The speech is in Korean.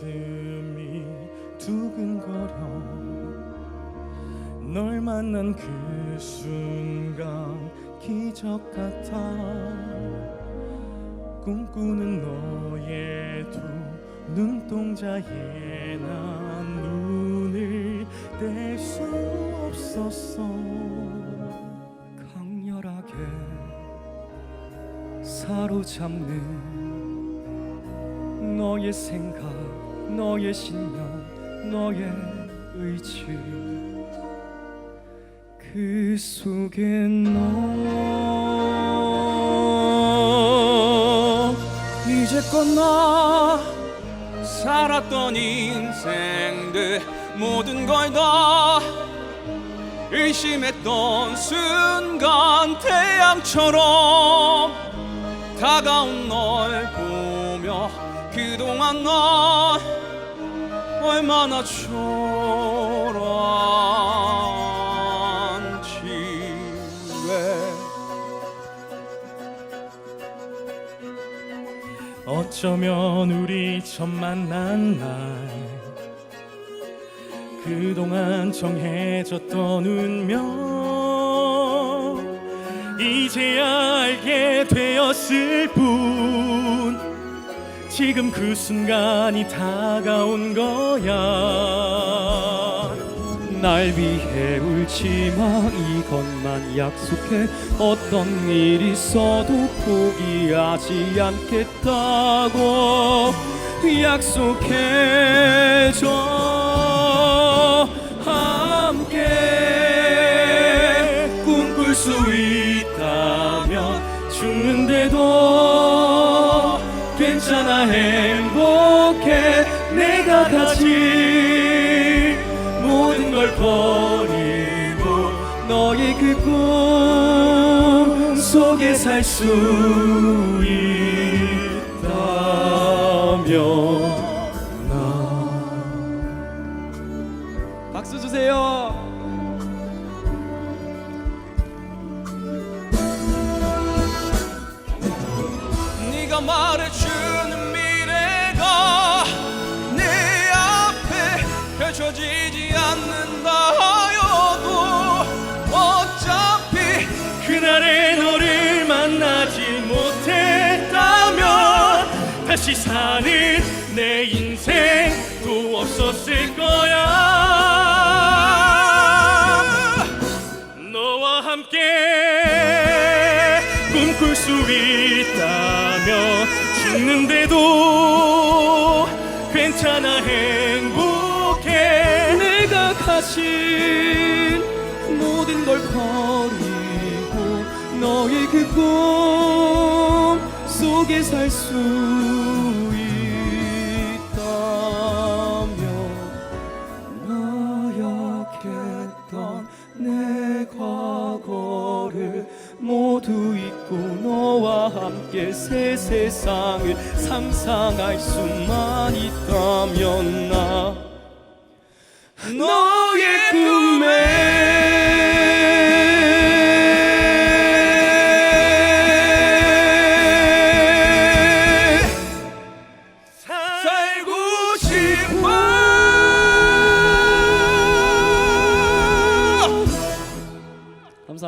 가슴이 두근거려. 널 만난 그 순간 기적 같아. 꿈꾸는 너의 두 눈동자에 난 눈을 뗄 수 없었어. 강렬하게 사로잡는 너의 생각. 너의 신념 너의 의지. 그 속에 너. 이제껏 나 살았던 인생들 모든 걸 다 의심했던 순간 태양처럼 다가온 널 보며 그동안 넌 얼마나 초라한지 왜 어쩌면 우리 처음 만난 날 그동안 정해졌던 운명 이제야 알게 되었을 뿐 지금 그 순간이 다가온 거야. 날 위해 울지마. 이것만 약속해. 어떤 일 있어도 포기하지 않겠다고 약속해줘 괜찮아 행복해 내가 가진 모든 걸 버리고 너의 그 꿈 속에 살 수 있다면 나 박수 주세요. 말해주 다시 사는 내 인생도 없었을 거야. 너와 함께 꿈꿀 수 있다면 죽는데도 괜찮아 행복해. 내가 가진 모든 걸 버리고 너의 그꿈 속에 살 수 있다면 너였겠던 내 과거를 모두 잊고 너와 함께 새 세상을 상상할 수만 있다면 나 너